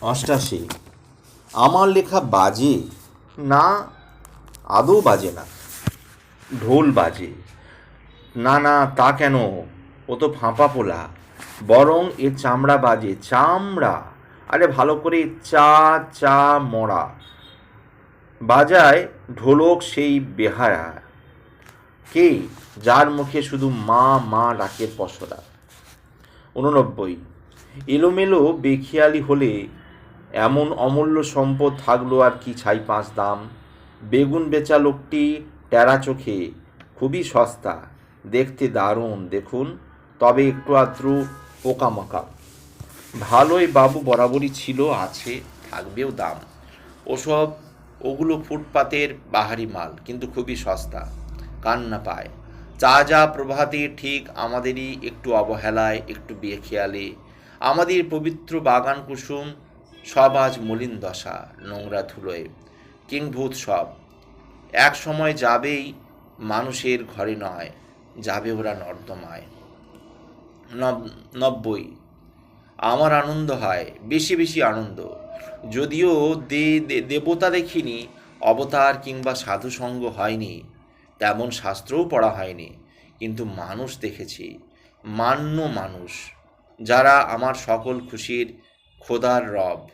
অষ্টাশি। আমার লেখা বাজে? না, আদৌ বাজে না। ঢোল বাজে। না না, তা কেন? ও তো ফাঁপা পোলা। বরং এ চামড়া বাজে। চামড়া? আরে ভালো করে চা চা মরা বাজায় ঢোলক সেই বেহারা। কে? যার মুখে শুধু মা মা ডাকের পসরা উননব্বই। এলোমেলো বেখিয়ালি হলে এমন অমূল্য সম্পদ থাকল আর কি ছাই পাঁচ দাম। বেগুন বেচা লোকটি টেরা চোখে, খুবই সস্তা, দেখতে দারুণ, দেখুন, তবে একটু আদ্রু পোকামাকা ভালোই বাবু বরাবরই ছিল, আছে, থাকবেও দাম। ওসব, ওগুলো ফুটপাতের বাহারি মাল, কিন্তু খুবই সস্তা, কান্না পায়। যা যা প্রভাতে ঠিক আমাদেরই একটু অবহেলায়, একটু বেখেয়ালে। আমাদের পবিত্র বাগান কুসুম সব আজ মলিন দশা, নোংরা ধুলোয়। কিংভূত সব। এক সময় যাবেই মানুষের ঘরে নয়, যাবে ওরা নর্দমায়। নব- নব্বই। আমার আনন্দ হয়, বেশি বেশি আনন্দ। যদিও দে- দেবতা দেখিনি, অবতার কিংবা সাধুসঙ্গ হয়নি, তেমন শাস্ত্রও পড়া হয়নি, কিন্তু মানুষ দেখেছি, মান্য মানুষ, যারা আমার সকল খুশির খোদার রব।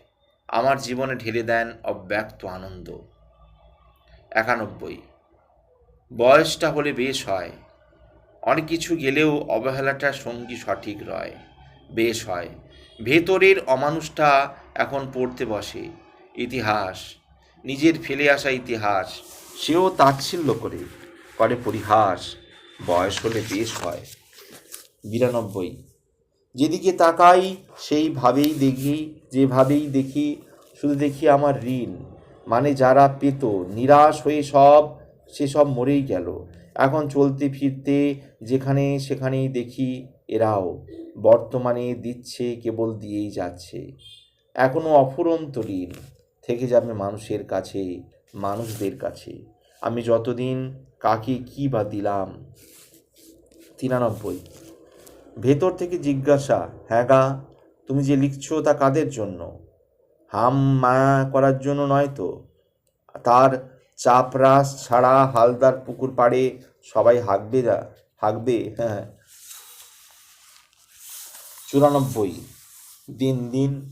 আমার জীবনে ঢেলে দেন অব্যক্ত আনন্দ। একানব্বই। বয়সটা হলে বেশ হয়। অনেক কিছু গেলেও অবহেলাটা সঙ্গী সঠিক রয়। বেশ হয়। ভেতরের অমানুষটা এখন পড়তে বসে। ইতিহাস। নিজের ফেলে আসা ইতিহাস। সেও তাচ্ছিল্য করে। করে পরিহাস। বয়স হলে বেশ হয়। বিরানব্বই। যেদিকে তাকাই, সেইভাবেই দেখি, যেভাবেই দেখি, শুধু দেখি আমার ঋণ। মানে যারা পেত, নিরাশ হয়ে সব সেসব মরেই গেল। এখন চলতে ফিরতে, যেখানে সেখানেই দেখি এরাও। বর্তমানে দিচ্ছে, কেবল দিয়েই যাচ্ছে। এখনও অফুরন্ত ঋণ। থেকে যাবে মানুষের কাছে, মানুষদের কাছে। আমি যতদিন কাকে কী বা দিলাম? তিরানব্বই। ভেতর থেকে জিজ্ঞাসা হ্যাঁ গা, তুমি যে লিখছো তা কাদের জন্য? হাম মায়া করার জন্য নয় তো। তার চাপরাস ছাড়া হালদার পুকুর পাড়ে সবাই হাঁকবে যা হাঁকবে। হ্যাঁ চুরানব্বই। দিন দিন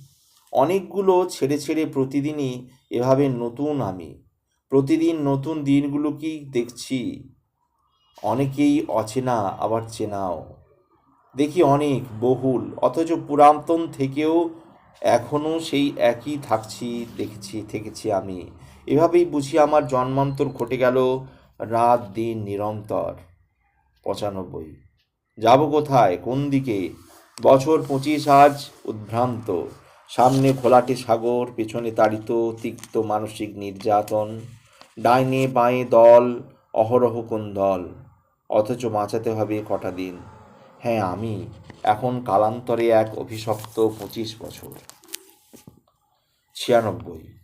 অনেকগুলো ছেড়ে ছেড়ে প্রতিদিনই এভাবে নতুন আমি। প্রতিদিন নতুন দিনগুলো কি দেখছি? অনেকেই অচেনা, আবার চেনাও। দেখি অনেক, বহুল, অথচ পুরাতন থেকেও এখনও সেই একই থাকছি, দেখেছি, থেকেছি আমি। এভাবেই বুঝি আমার জন্মান্তর ঘটে গেল রাত দিন নিরন্তর। পঁচানব্বই। যাব কোথায়? কোন দিকে? বছর পঁচিশ আজ উদ্ভ্রান্ত। সামনে ঘোলাটে সাগর, পেছনে তাড়িত, তিক্ত মানসিক নির্যাতন। ডাইনে বাঁয়ে দল, অহরহ কোন দল অথচ বাঁচাতে হবে কটা দিন। হ্যাঁ আমি। এখন কালান্তরে এক অভিশপ্ত পঁচিশ বছর। ছিয়ানব্বই।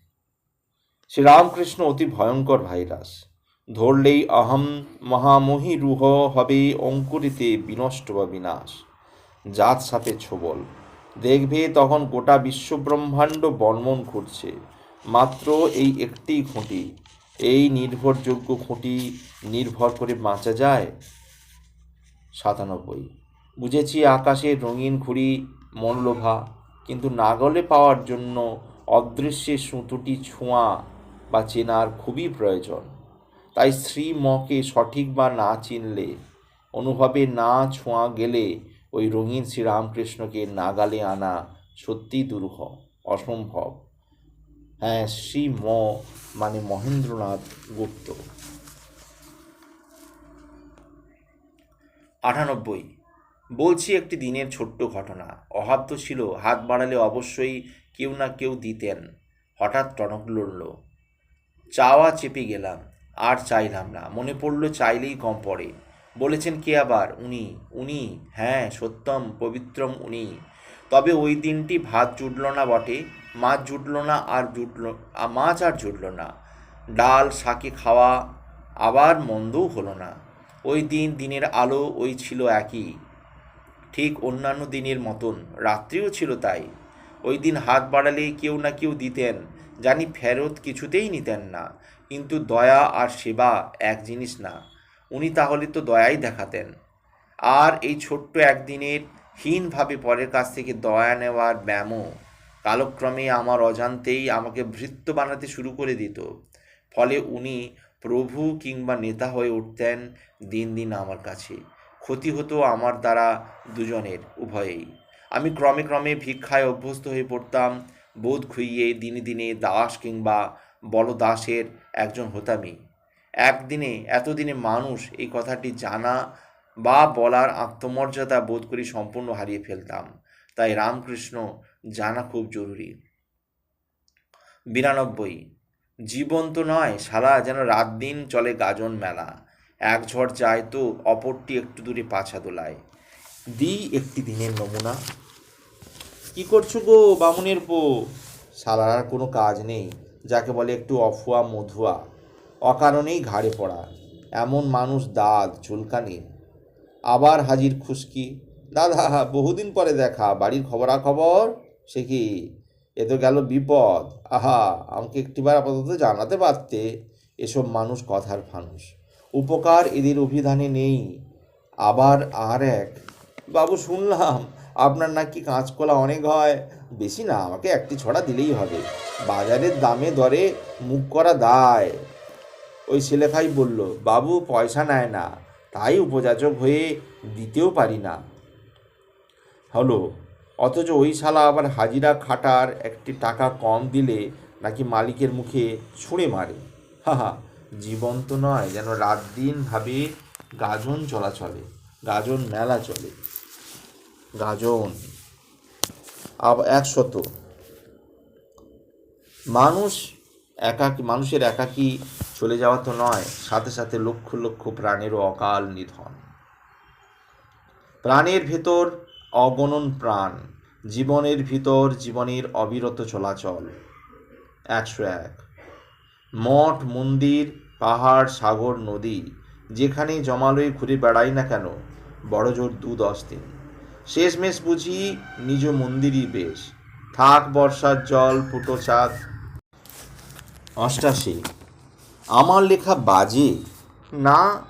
শ্রীরামকৃষ্ণ অতি ভয়ঙ্কর ভাইরাস। ধরলেই অহম মহামোহী রুহ হবে অঙ্কুরিতে বিনষ্ট বা বিনাশ। জাত সাপে ছোবল। দেখবে তখন গোটা বিশ্বব্রহ্মাণ্ড বর্মন ঘুরছে। মাত্র এই একটি খুঁটি। এই নির্ভরযোগ্য খুঁটি নির্ভর করে বাঁচা যায়? সাতানব্বই। বুঝেছি আকাশের রঙিন ঘুড়ি, মনলোভা, কিন্তু নাগলে পাওয়ার জন্য অদৃশ্যের সুতোটি ছোঁয়া বা চেনার খুবই প্রয়োজন। তাই শ্রী মকে সঠিক বা না চিনলে, অনুভবে না ছোঁয়া গেলে ওই রঙিন শ্রীরামকৃষ্ণকে নাগালে আনা সত্যিই দুরূহ, অসম্ভব। হ্যাঁ শ্রী ম মানে মহেন্দ্রনাথ গুপ্ত। আটানব্বই বলছি একটি দিনের ছোট্ট ঘটনা। অভাব তো ছিল, হাত বাড়ালে অবশ্যই কেউ না কেউ দিতেন। হঠাৎ টনক লড়ল। চাওয়া চেপে গেলাম, আর চাইলাম না। মনে পড়ল চাইলেই কম পড়ে। বলেছেন কে আবার? উনি উনি হ্যাঁ সত্যম, পবিত্রম উনি। তবে ওই দিনটি ভাত জুটল না বটে, মাছ জুটল না আর জুটল, মাছ আর জুটল না। ডাল, শাকে খাওয়া আবার মন্দও হলো না। ওই দিন, দিনের আলো ওই ছিল একই। ঠিক অন্যান্য দিনের মতন। রাত্রিও ছিল তাই। ওই দিন হাত বাড়ালেই কেউ না কেউ দিতেন, জানি ফেরত কিছুতেই নিতেন না। কিন্তু দয়া আর সেবা এক জিনিস না, উনি তাহলে তো দয়াই দেখাতেন। আর এই ছোট্ট একদিনের হীনভাবে পরের কাছ থেকে দয়া নেওয়ার ব্যামো কালক্রমে আমার অজান্তেই আমাকে ভৃত্য বানাতে শুরু করে দিত। ফলে উনি প্রভু কিংবা নেতা হয়ে উঠতেন দিন দিন আমার কাছে। ক্ষতি হতো আমার দ্বারা দুজনের, উভয়েই। আমি ক্রমে ক্রমে ভিক্ষায় অভ্যস্ত হয়ে পড়তাম, বোধ খুইয়ে দিনে দিনে দাস কিংবা বলদাসের একজন হতামি একদিনে, এতদিনে মানুষ এই কথাটি জানা বা বলার আত্মমর্যাদা বোধ করি সম্পূর্ণ হারিয়ে ফেলতাম। তাই রামকৃষ্ণ জানা খুব জরুরি। বিরানব্বই। জীবন তো নয় সারা যেন রাত দিন চলে গাজন মেলা। এক ঝড় যায় তো অপরটি একটু দূরে পাছা দোলায়। দিই একটি দিনের নমুনা। কি করছ গো বামুনের পো সালার আর কোনো কাজ নেই। যাকে বলে একটু অফুয়া মধুয়া। অকারণেই ঘাড়ে পড়া। এমন মানুষ দাঁত চুলকানি। আবার হাজির খুশকি। দাদা, বহুদিন পরে দেখা। বাড়ির খবরাখবর সে কি? এ তো গেল বিপদ। আহা, আমাকে একটিবার আপাতত জানাতে পারতে। এসব মানুষ কথার ফানুষ। উপকার এদের অভিধানে নেই। আবার আর এক। বাবু, শুনলাম আপনার নাকি কাঁচকলা অনেক হয়। বেশি না, আমাকে একটি ছড়া দিলেই হবে। বাজারের দামে দরে মুখ করা দায়। ওই ছেলেখাই বলল, বাবু, পয়সা নেয় না। তাই উপযাচক হয়ে দিতেও পারি না। হলো। অথচ ওই শালা আবার হাজিরা খাটার একটি টাকা কম দিলে নাকি মালিকের মুখে ছুঁড়ে মারে। হা জীবন তো নয়, যেন রাত দিন ভাবে গাজন চলাচলে, গাজন মেলা চলে। গাজন। একশত মানুষ একাকী, মানুষের একাকী চলে যাওয়া তো নয়, সাথে সাথে লক্ষ লক্ষ প্রাণেরও অকাল নিধন। প্রাণের ভেতর অগণন প্রাণ, জীবনের ভিতর জীবনের অবিরত চলাচল। একশো এক। মঠ, মন্দির, পাহাড়, সাগর, নদী যেখানে জমালয়ে ঘুরে বেড়াই না কেন, বড় জোর দু দশ দিন। শেষমেশ বুঝি নিজ মন্দিরই বেশ। থাক বর্ষার জল, ফুটো চাঁদ। অষ্টাশি। আমার লেখা বাজে? না,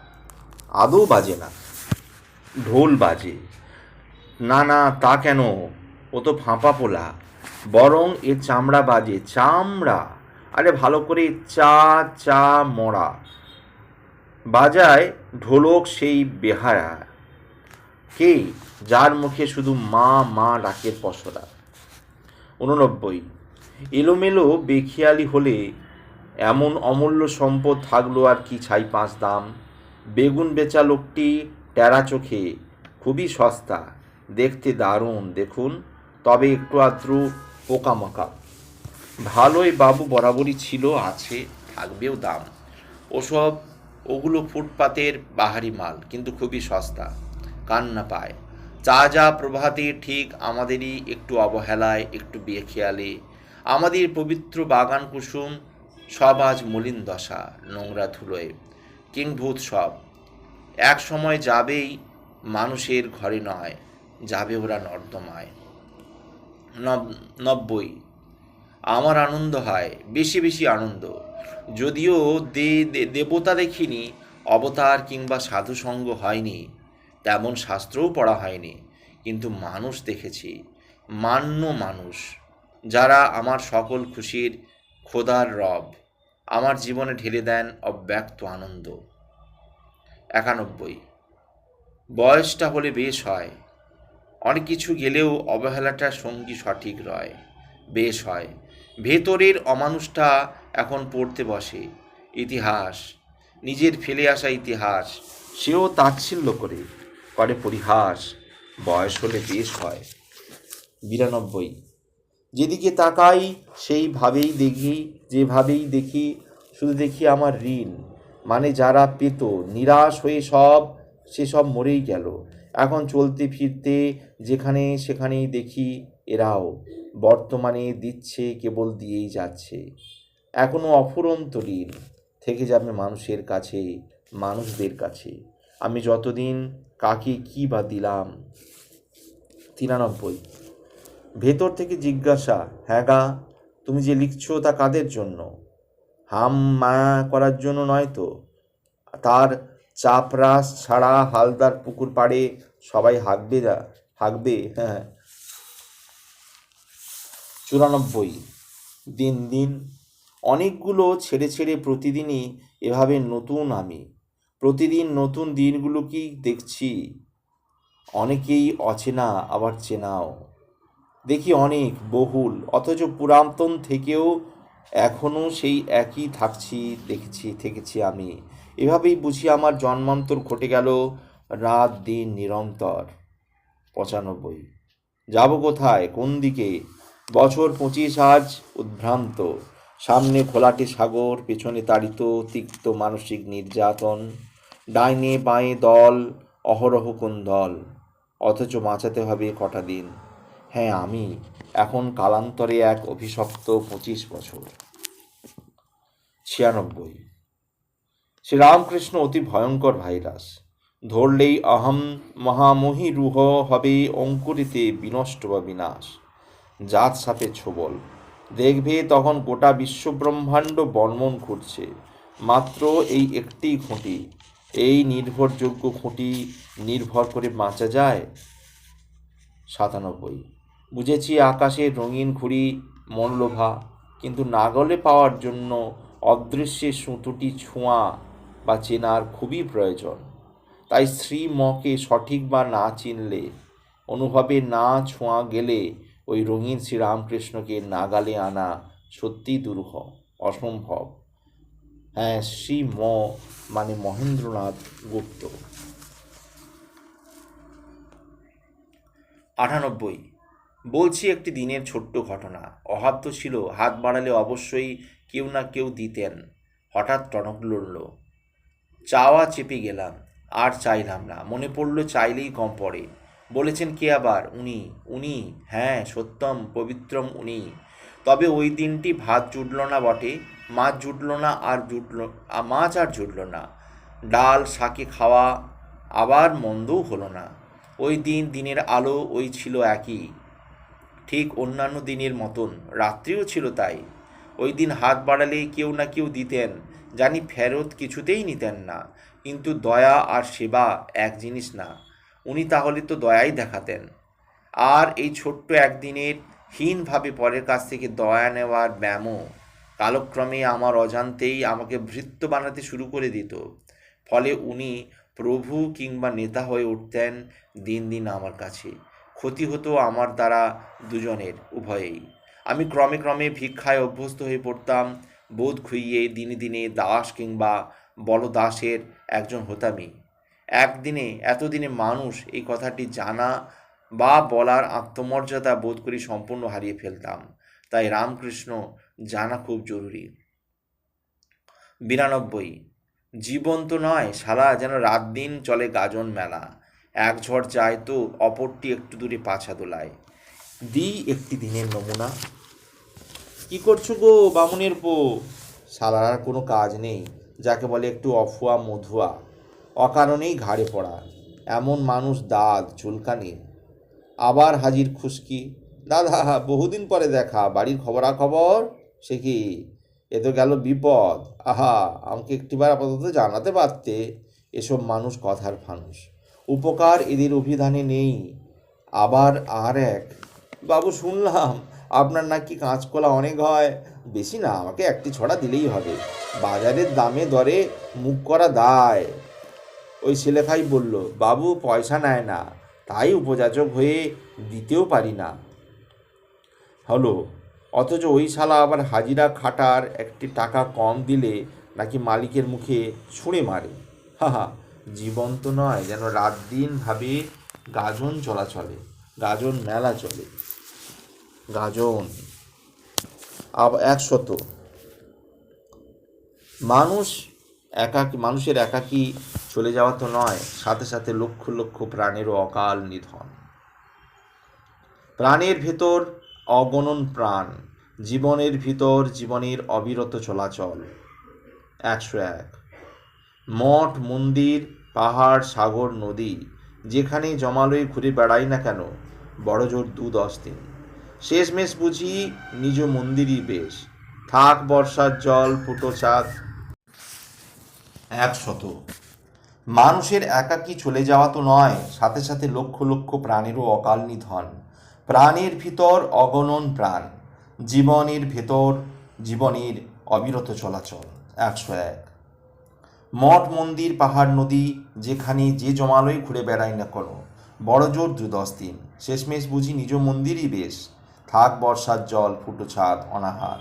আদৌ বাজে না। ঢোল বাজে। না না, তা কেন? ও তো ফাঁপা পোলা। বরং এ চামড়া বাজে। চামড়া! আরে ভালো করে চা চা মরা বাজায় ঢোলক সেই বেহারা কে? যার মুখে শুধু মা মা ডাকের পসরা উননব্বই। এলোমেলো বেখিয়ালি হলে এমন অমূল্য সম্পদ থাকল আর কি ছাই পাঁচ দাম। বেগুন বেচা লোকটি টেরা চোখে, খুবই সস্তা। দেখতে দারুণ, দেখুন। তবে একটু আদ্রু পোকামাকা ভালোই বাবু বরাবরই ছিল, আছে, থাকবেও দাম। ওসব, ওগুলো ফুটপাতের বাহারি মাল, কিন্তু খুবই সস্তা। কান্না পায়। চা যা প্রভাতে ঠিক আমাদেরই একটু অবহেলায়, একটু বেখেয়ালে। আমাদের পবিত্র বাগান কুসুম, সব আজ মলিন দশা, নোংরা ধুলোয়। কিংভূত সব। এক সময় যাবেই মানুষের ঘরে নয়, যাবে ওরা নর্দমায়। নব- নব্বই। আমার আনন্দ হয়, বেশি বেশি আনন্দ। যদিও দে দেবতা দেখিনি, অবতার কিংবা সাধুসঙ্গ হয়নি, তেমন শাস্ত্রও পড়া হয়নি, কিন্তু মানুষ দেখেছি, মান্য মানুষ, যারা আমার সকল খুশির খোদার রব, আমার জীবনে ঢেলে দেন অব্যক্ত আনন্দ। একানব্বই। বয়সটা হলে বেশ হয়, অনেক কিছু গেলেও অবহেলাটা সঙ্গী সঠিক রয়। বেশ হয়। ভেতরের অমানুষটা এখন পড়তে বসে। ইতিহাস, নিজের ফেলে আসা ইতিহাস, সেও তাচ্ছিল্য করে করে পরিহাস, বয়স হলে বেশ হয়। বিরানব্বই। যেদিকে তাকাই, সেইভাবেই দেখি, যেভাবেই দেখি, শুধু দেখি আমার ঋণ। মানে যারা পেত, নিরাশ হয়ে সব, সেসব মরেই গেল। এখন চলতে ফিরতে যেখানে সেখানেই দেখি এরাও। বর্তমানে দিচ্ছে, কেবল দিয়েই যাচ্ছে। এখনও অফুরন্ত ঋণ থেকে যাবে মানুষের কাছে, মানুষদের কাছে। আমি যতদিন কাকে কী বা দিলাম, তিরানব্বই। ভেতর থেকে জিজ্ঞাসা হ্যাঁ গা, তুমি যে লিখছো তা কাদের জন্য? হাম মায়া করার জন্য নয় তো। তার চাপরাস ছাড়া হালদার পুকুর পাড়ে সবাই হাঁকবে যা, হাঁকবে। হ্যাঁ চুরানব্বই। দিন দিন অনেকগুলো ছেড়ে ছেড়ে প্রতিদিনই এভাবে নতুন আমি। প্রতিদিন নতুন দিনগুলো কি দেখছি? অনেকেই অচেনা, আবার চেনাও। দেখি অনেক, বহুল, অথচ পুরাতন থেকেও এখনও সেই একই থাকছি, দেখেছি, থেকেছি আমি। এভাবেই বুঝি আমার জন্মান্তর ঘটে গেল রাত দিন নিরন্তর। পঁচানব্বই। যাব কোথায়? কোন দিকে? বছর পঁচিশ আজ উদ্ভ্রান্ত। সামনে খোলাটে সাগর, পেছনে তাড়িত, তিক্ত মানসিক নির্যাতন। ডাইনে বাঁয়ে দল, অহরহ কোন দল অথচ বাঁচাতে হবে কটা দিন। হ্যাঁ আমি এখন কালান্তরে এক অভিশপ্ত পঁচিশ বছর। ছিয়ানব্বই। শ্রীরামকৃষ্ণ অতি ভয়ঙ্কর ভাইরাস। ধরলেই অহম মহামহি রুহ হবে অঙ্কুরিতে বিনষ্ট বা বিনাশ। জাত সাপে ছোবল। দেখবে তখন গোটা বিশ্বব্রহ্মাণ্ড বর্মন ঘুরছে। মাত্র এই একটি খুঁটি। এই নির্ভরযোগ্য খুঁটি নির্ভর করে বাঁচা যায়? সাতানব্বই। বুঝেছি আকাশের রঙিন ঘুড়ি মনলোভা, কিন্তু নাগলে পাওয়ার জন্য অদৃশ্যের সুতোটি ছোঁয়া বা চেনার খুবই প্রয়োজন। তাই শ্রীমকে সঠিক বা না চিনলে, অনুভবে না ছোঁয়া গেলে ওই রঙিন শ্রীরামকৃষ্ণকে নাগালে আনা সত্যি দুরূহ, অসম্ভব। হ্যাঁ শ্রী ম মানে মহেন্দ্রনাথ গুপ্ত। আটানব্বই। বলছি একটি দিনের ছোট্ট ঘটনা। অভাব তো ছিল, হাত বাড়ালে অবশ্যই কেউ না কেউ দিতেন। হঠাৎ টনক লড়ল। চাওয়া চেপে গেলাম, আর চাইলাম না। মনে পড়ল চাইলেই কম পড়ে। বলেছেন কে আবার? উনি উনি হ্যাঁ সত্যম, পবিত্রম উনি। তবে ওই দিনটি ভাত জুটল না বটে, মাছ জুটল না আর জুটল মাছ আর জুটল না। ডাল, শাকে খাওয়া আবার মন্দও হলো না। ওই দিন দিনের আলো ওই ছিল একই, ঠিক অন্যান্য দিনের মতন। রাত্রিও ছিল তাই। ওই দিন হাত বাড়ালে কেউ না কেউ দিতেন, জানি ফেরত কিছুতেই নিতেন না। কিন্তু দয়া আর সেবা এক জিনিস না উনি তাহলে তো দয়াই দেখাতেন। আর এই ছোট্ট একদিনের হীনভাবে পরের কাছ থেকে দয়া নেওয়ার ব্যায়ামও কালক্রমে আমার অজান্তেই আমাকে ভৃত্য বানাতে শুরু করে দিত। ফলে উনি প্রভু কিংবা নেতা হয়ে উঠতেন দিন দিন আমার কাছে। ক্ষতি হতো আমার দ্বারা দুজনের, উভয়েই। আমি ক্রমে ক্রমে ভিক্ষায় অভ্যস্ত হয়ে পড়তাম, বোধ খুইয়ে দিনে দিনে দাস কিংবা বলদাসের একজন হতামি একদিনে, এতদিনে মানুষ এই কথাটি জানা বা বলার আত্মমর্যাদা বোধ করি সম্পূর্ণ হারিয়ে ফেলতাম। তাই রামকৃষ্ণ জানা খুব জরুরি। বিরানব্বই, জীবন তো নয় সারা যেন রাত দিন চলে গাজন মেলা। এক ঝড় যায় তো অপরটি একটু দূরে পাছা দোলায়। দিই একটি দিনের নমুনা। কি করছ গো বামুনের পো সালার কোনো কাজ নেই, যাকে বলে একটু অফুয়া মধুয়া অকারণেই ঘাড়ে পড়া। এমন মানুষ দাঁত, চুলকানি। আবার হাজির খুশকি। দাদা, বহুদিন পরে দেখা। বাড়ির খবরাখবর? সে কি? এ তো গেল বিপদ। আহা, আমাকে একটিবার আপাতত জানাতে পারতে? এসব মানুষ কথার ফানুষ। উপকার এদের অভিধানে নেই। আবার আর এক। বাবু, শুনলাম আপনার নাকি কাঁচকলা অনেক হয়। বেশি না, আমাকে একটি ছড়া দিলেই হবে। বাজারের দামে দরে মুখ করা দায়। ওই ছেলেখাই বলল, বাবু, পয়সা নেয় না, তাই উপযাচক হয়ে দিতেও পারি না। হলো, অথচ ওই শালা আবার হাজিরা খাটার একটি টাকা কম দিলে নাকি মালিকের মুখে ছুঁড়ে মারে। হাহা জীবন তো নয় যেন রাত দিন ভাবে গাজন চলাচলে, গাজন মেলা চলে। গাজন। আবার একশত মানুষ একাকি, মানুষের একাকী চলে যাওয়া তো নয়, সাথে সাথে লক্ষ লক্ষ প্রাণেরও অকাল নিধন। প্রাণের ভেতর অগণন প্রাণ, জীবনের ভিতর জীবনের অবিরত চলাচল। একশো এক। মঠ, মন্দির, পাহাড়, সাগর, নদী, যেখানে জমালয়ে ঘুরে বেড়াই না কেন, বড় জোর দু দশ দিন। শেষমেশ বুঝি নিজ মন্দিরই বেশ। থাক বর্ষার জল, ফুটো চাঁদ একশত। মানুষের একাকী চলে যাওয়া তো নয়, সাথে সাথে লক্ষ লক্ষ প্রাণেরও অকাল নিধন। প্রাণের ভিতর অগণন প্রাণ, জীবনের ভেতর জীবনের অবিরত চলাচল। একশো এক। মঠ, মন্দির, পাহাড়, নদী, যেখানে যে জমালয় ঘুরে বেড়াই না কোনো, বড় জোর দু দশ দিন। শেষমেশ বুঝি নিজ মন্দিরই বেশ। থাক বর্ষার জল, ফুটো ছাদ, অনাহার।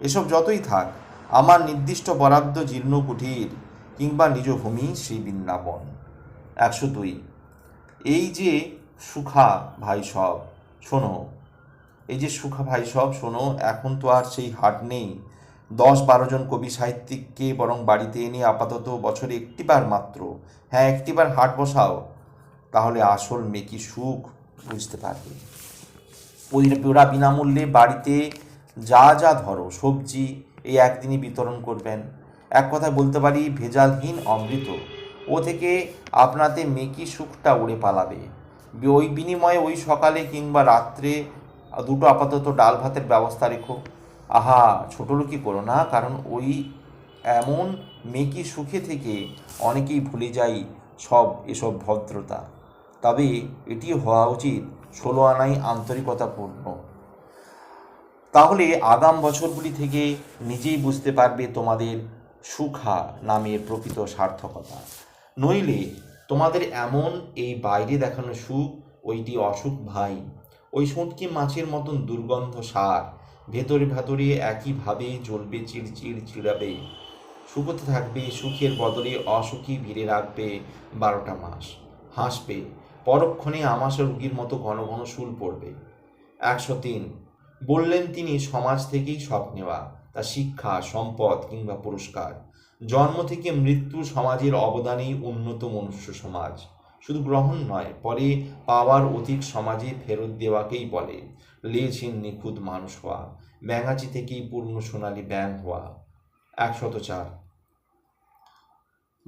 এসব যতই থাক, আমার নির্দিষ্ট বরাদ্দ জীর্ণ কুঠির কিংবা নিজ ভূমি শ্রী বৃন্দাবন। একশো দুই এই যে সুখা ভাই সব, শোনো। এই যে সুখা ভাই সব, শোনো, এখন তো আর সেই হাট নেই। দশ বারো জন কবি সাহিত্যিককে বরং বাড়িতে এনে আপাতত বছরে একটিবার মাত্র হ্যাঁ একটিবার হাট বসাও। তাহলে আসল মেকি সুখ বুঝতে পারবে। ওরা বিনামূল্যে বাড়িতে যা যা ধরো, সবজি, এই একদিনই বিতরণ করবেন। এক কথায় বলতে পারি, ভেজালহীন অমৃত। ও থেকে আপনাতে মেকি সুখটা উড়ে পালাবে। ওই বিনিময়ে ওই সকালে কিংবা রাত্রে দুটো আপাতত ডাল ভাতের ব্যবস্থা রেখো। আহা, ছোটো লোকই করো না, কারণ ওই এমন মেকি সুখে থেকে অনেকেই ভুলে যাই সব এসব ভদ্রতা। তবে এটি হওয়া উচিত ষোলো আনাই আন্তরিকতাপূর্ণ। তাহলে আগাম বছরগুলি থেকে নিজেই বুঝতে পারবে তোমাদের সুখা নামের প্রকৃত সার্থকতা। নইলে তোমাদের এমন এই বাইরে দেখানো সুখ, ওইটি অসুখ ভাই। ওই শুঁটকি মাছের মতন দুর্গন্ধ সার, ভেতরে ভেতরে একইভাবে জ্বলবে চিড়চিড় চিড়াবে সুখতে থাকবে, সুখের বদলে অসুখী ভিড়ে রাখবে বারোটা মাস। হাসবে, পরক্ষণে আমাশা রুগীর মতো ঘন ঘন শুল পড়বে। একশো তিন, বললেন তিনি সমাজ থেকেই সব নেওয়া। তা শিক্ষা, সম্পদ কিংবা পুরস্কার। জন্ম থেকে মৃত্যু সমাজের অবদানেই উন্নত মনুষ্য সমাজ। শুধু গ্রহণ নয়, পরে পাওয়ার অধিক সমাজে ফেরত দেওয়াকেই বলে। লেজহীন নিখুঁত মানুষ হওয়া, ব্যাঙাচি থেকেই পূর্ণ সোনালী ব্যাং হওয়া। একশত চার।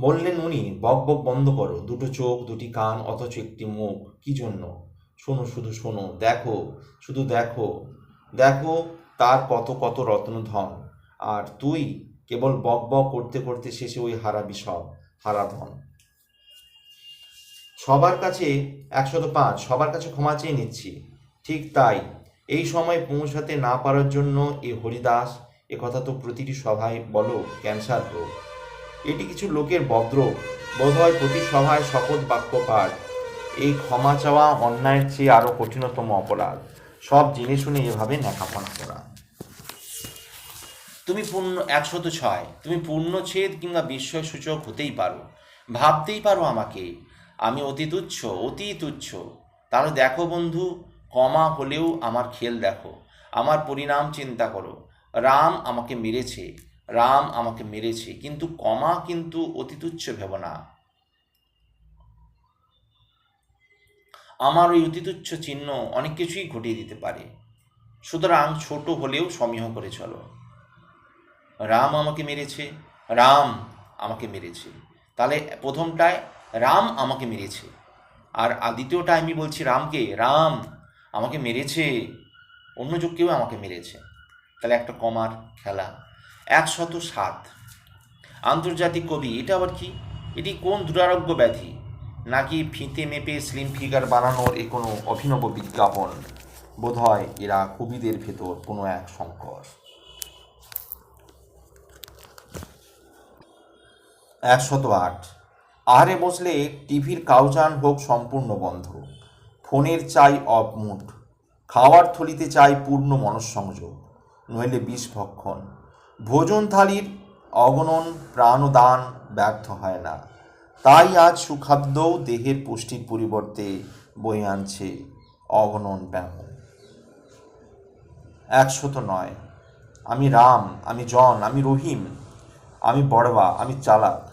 বললেন উনি, বক বক বন্ধ করো, দুটো চোখ, দুটি কান, অথচ একটি মুখ, কি জন্য? শোনো, শুধু শোনো, দেখো, শুধু দেখো দেখো তার কত কত রত্নধন। আর তুই কেবল বক বক করতে করতে শেষে ওই হারাবি সব হারাধন সবার কাছে একশত পাঁচ, সবার কাছে ক্ষমা চেয়ে নিচ্ছি। ঠিক তাই, এই সময় পৌঁছাতে না পারার জন্য এ হরিদাস, এ কথা তো প্রতিটি সভায় বলো, ক্যান্সার রোগ। এটি কিছু লোকের বদ্র, বোধহয় প্রতি সভায় শপথ বাক্য পাঠ। এই ক্ষমা চাওয়া অন্যায়ের চেয়ে আরও কঠিনতম অপরাধ। সব জেনে শুনে এভাবে ন্যাকাপনা করা। তুমি পূর্ণ একশত ছয়। তুমি পূর্ণচ্ছেদ কিংবা বিস্ময় সূচক হতেই পারো। ভাবতেই পারো আমাকে। আমি অতি তুচ্ছ অতি তুচ্ছ। তাহলে দেখো বন্ধু, কমা হলেও আমার খেল দেখো। আমার পরিণাম চিন্তা করো। রাম আমাকে মেরেছে। রাম আমাকে মেরেছে। কিন্তু কমা কিন্তু অতি তুচ্ছ ভেব না। আমার ওই অতি তুচ্ছ চিহ্ন অনেক কিছুই ঘটিয়ে দিতে পারে। সুতরাং ছোট হলেও সমীহ করে চলো। রাম আমাকে মেরেছে, রাম আমাকে মেরেছে। তাহলে প্রথমটায় রাম আমাকে মেরেছে, আর দ্বিতীয়টা আমি বলছি রামকে, রাম আমাকে মেরেছে, অন্য যোগ কেউ আমাকে মেরেছে। তাহলে একটা কমার খেলা। একশত সাত। আন্তর্জাতিক কবি, এটা আবার কি? এটি কোন দুরারোগ্য ব্যাধি? নাকি ফিতে মেপে স্লিম ফিগার বানানোর এ কোনো অভিনব বিজ্ঞাপন? বোধহয় এরা কবিদের ভেতর কোনো এক সংকর। একশত আট আহারে বসলে টিভির কাউচান হোক সম্পূর্ণ বন্ধ। ফোনের চাই অপমুট খাওয়ার থলিতে চাই পূর্ণ মনঃসংযোগ। নইলে বিষ ভক্ষণ। ভোজন থালির অগণন প্রাণদান ব্যর্থ হয় না। তাই আজ সুখাদ্যও দেহের পুষ্টির পরিবর্তে বয়ে আনছে অগণন ব্যাম একশত নয় আমি রাম, আমি জন, আমি রহিম, আমি বড়বা, আমি চালাক।